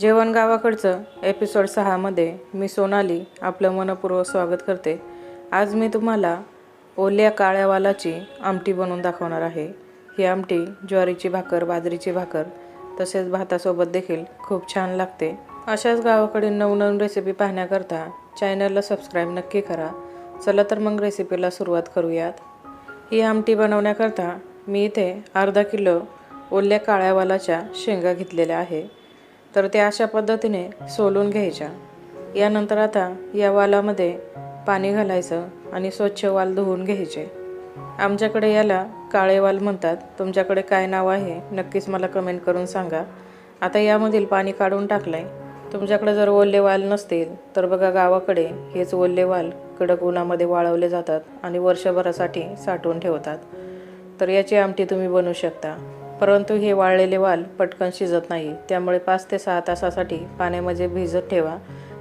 जेवण गावाकडचं एपिसोड सहामध्ये मी सोनाली आपलं मनपूर्वक स्वागत करते. आज मी तुम्हाला ओल्या काळ्या वालाची आमटी बनवून दाखवणार आहे. ही आमटी ज्वारीची भाकर बाजरीची भाकर तसेच भातासोबत देखील खूप छान लागते. अशाच गावाकडील नवनवीन रेसिपी पाहण्याकरता चॅनलला सबस्क्राईब नक्की करा. चला तर मग रेसिपीला सुरुवात करूयात. ही आमटी बनवण्याकरता मी इथे अर्धा किलो ओल्या काळ्या वालाच्या शेंगा घेतलेल्या आहे. तर त्या अशा पद्धतीने सोलून घ्यायच्या. यानंतर आता या वालामध्ये पाणी घालायचं आणि स्वच्छ वाल धुवून घ्यायचे. आमच्याकडे याला काळे वाल म्हणतात. तुमच्याकडे काय नाव आहे नक्कीच मला कमेंट करून सांगा. आता यामधील पाणी काढून टाकलं आहे तुमच्याकडे जर ओले वाल नसतील तर बघा गावाकडे हेच ओले वाल कडक उन्हामध्ये वाळवले जातात आणि वर्षभरासाठी साठवून ठेवतात. तर याची आमटी तुम्ही बनवू शकता. परंतु हे वाळलेले वाल पटकन शिजत नाही. त्यामुळे पाच ते सहा तासासाठी पाण्यामध्ये भिजत ठेवा.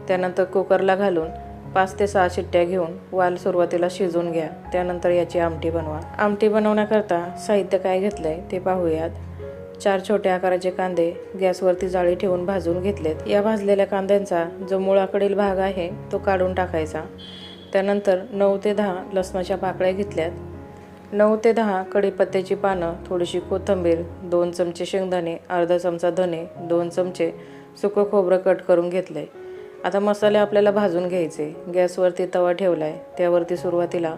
त्यानंतर कुकरला घालून पाच ते सहा शिट्ट्या घेऊन वाल सुरुवातीला शिजवून घ्या. त्यानंतर याची आमटी बनवा. आमटी बनवण्याकरता साहित्य काय घेतलं आहे ते पाहूयात. चार छोट्या आकाराचे कांदे गॅसवरती जाळी ठेवून भाजून घेतलेत. या भाजलेल्या कांद्यांचा जो मुळाकडील भाग आहे तो काढून टाकायचा. त्यानंतर नऊ ते दहा लसणाच्या पाकळ्या घेतल्यात. नऊ ते दहा कढीपत्त्याची पानं थोडीशी कोथिंबीर दोन चमचे शेंगदाणे अर्धा चमचा धने दोन चमचे सुकं खोबरं कट करून घेतले आता मसाले आपल्याला भाजून घ्यायचे. गॅसवरती तवा ठेवला आहे त्यावरती सुरुवातीला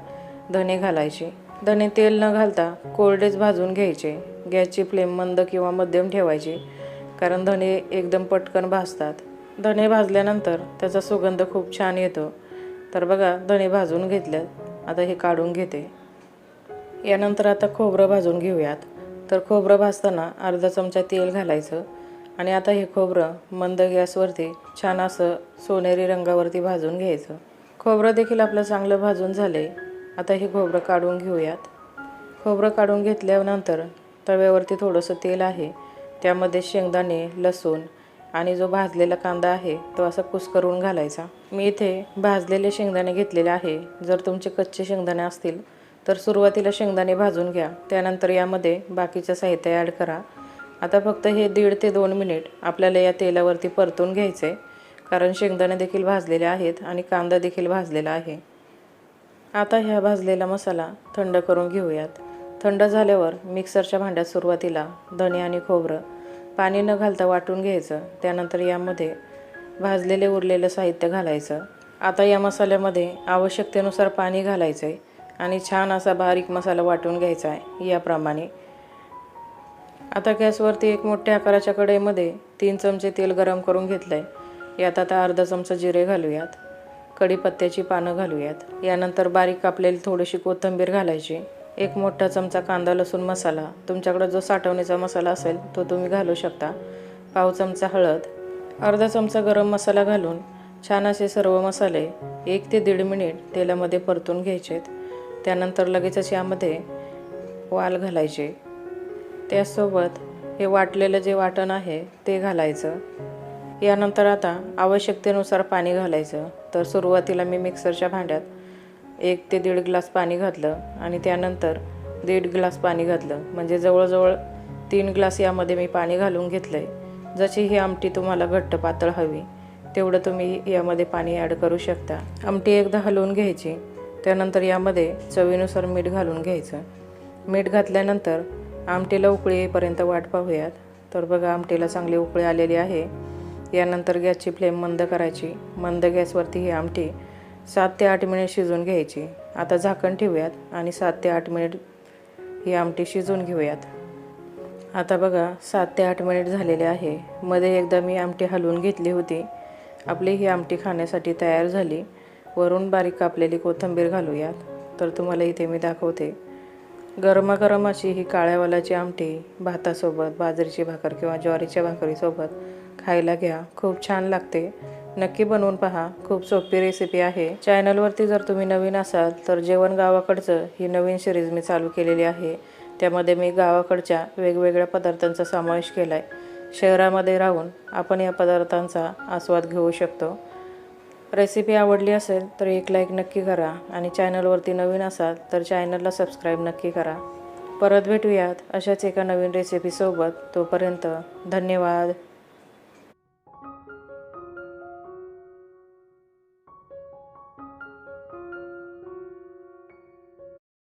धने घालायचे. धने तेल न घालता कोरडेच भाजून घ्यायचे. गॅसची फ्लेम मंद किंवा मध्यम ठेवायची कारण धने एकदम पटकन भाजतात. धने भाजल्यानंतर त्याचा सुगंध खूप छान येतो. तर बघा धने भाजून घेतल्यात. आता हे काढून घेते. यानंतर आता खोबरं भाजून घेऊयात. तर खोबरं भाजताना अर्धा चमचा तेल घालायचं आणि आता हे खोबरं मंद गॅसवरती छान असं सोनेरी रंगावरती भाजून घ्यायचं. खोबरं देखील आपलं चांगलं भाजून झाले. आता हे खोबरं काढून घेऊयात. खोबरं काढून घेतल्यानंतर तव्यावरती थोडंसं तेल आहे. त्यामध्ये शेंगदाणे लसूण आणि जो भाजलेला कांदा आहे तो असा कुस्करून घालायचा. मी इथे भाजलेले शेंगदाणे घेतलेले आहे. जर तुमचे कच्चे शेंगदाणे असतील तर सुरुवातीला शेंगदाणे भाजून घ्या. त्यानंतर यामध्ये बाकीचं साहित्य ॲड करा. आता फक्त हे दीड ते दोन मिनिट आपल्याला या तेलावरती परतून घ्यायचे कारण शेंगदाणे देखील भाजलेले आहेत आणि कांदा देखील भाजलेला आहे. आता ह्या भाजलेला मसाला थंड करून घेऊयात. थंड झाल्यावर मिक्सरच्या भांड्यात सुरुवातीला धने आणि खोबरं. पाणी न घालता वाटून घ्यायचं. त्यानंतर यामध्ये भाजलेले उरलेलं साहित्य घालायचं. आता या मसाल्यामध्ये आवश्यकतेनुसार पाणी घालायचं आहे आणि छान असा बारीक मसाला वाटून घ्यायचा आहे याप्रमाणे. आता गॅसवरती एक मोठ्या आकाराच्या कढईमध्ये तीन चमचे तेल गरम करून घेतलं आहे यात आता अर्धा चमचा जिरे घालूयात. कढीपत्त्याची पानं घालूयात. यानंतर बारीक कापलेली थोडीशी कोथिंबीर घालायची. एक मोठा चमचा कांदा लसूण मसाला. तुमच्याकडे जो साठवणीचा मसाला असेल तो तुम्ही घालू शकता. पाव चमचा हळद. अर्धा चमचा गरम मसाला घालून छान असे सर्व मसाले एक ते दीड मिनिट तेलामध्ये परतून घ्यायचेत. त्यानंतर लगेचच यामध्ये वाल घालायचे. त्यासोबत हे वाटलेलं जे वाटण आहे ते घालायचं. यानंतर आता आवश्यकतेनुसार पाणी घालायचं. तर सुरुवातीला मी मिक्सरच्या भांड्यात एक ते दीड ग्लास पाणी घातलं आणि त्यानंतर दीड ग्लास पाणी घातलं. म्हणजे जवळजवळ तीन ग्लास यामध्ये मी पाणी घालून घेतलं आहे जशी ही आमटी तुम्हाला घट्ट पातळ हवी तेवढं तुम्ही यामध्ये पाणी ॲड करू शकता. आमटी एकदा हलवून घ्यायची. त्यानंतर यामध्ये चवीनुसार मीठ घालून घ्यायचं. मीठ घातल्यानंतर आमटीला उकळी येईपर्यंत वाट पाहूयात. तर बघा आमटीला चांगली उकळी आलेली आहे. यानंतर गॅसची फ्लेम मंद करायची. मंद गॅसवरती ही आमटी सात ते आठ मिनिट शिजवून घ्यायची. आता झाकण ठेवूयात आणि सात ते आठ मिनिट ही आमटी शिजवून घेऊयात. आता बघा सात ते आठ मिनिट झालेले आहे. मध्ये एकदा मी आमटी हलवून घेतली होती. आपली ही आमटी खाण्यासाठी तयार झाली. वरून बारीक कापलेली कोथिंबीर घालूयात. तर तुम्हाला इथे मी दाखवते. गरमागरम अशी ही काळ्यावालाची आमटी भातासोबत बाजरीची भाकर किंवा ज्वारीच्या भाकरीसोबत खायला घ्या. खूप छान लागते. नक्की बनवून पहा. खूप सोपी रेसिपी आहे. चॅनलवरती जर तुम्ही नवीन असाल तर जेवण गावाकडचं ही नवीन सिरीज मी चालू केलेली आहे. त्यामध्ये मी गावाकडच्या वेगवेगळ्या पदार्थांचा समावेश केला आहे शहरामध्ये राहून आपण या पदार्थांचा आस्वाद घेऊ शकतो. रेसिपी आवडली असेल तर एक लाईक नक्की करा आणि चॅनलवरती नवीन असाल तर चॅनलला सबस्क्राईब नक्की करा. परत भेटूयात अशाच एका नवीन रेसिपीसोबत तोपर्यंत धन्यवाद.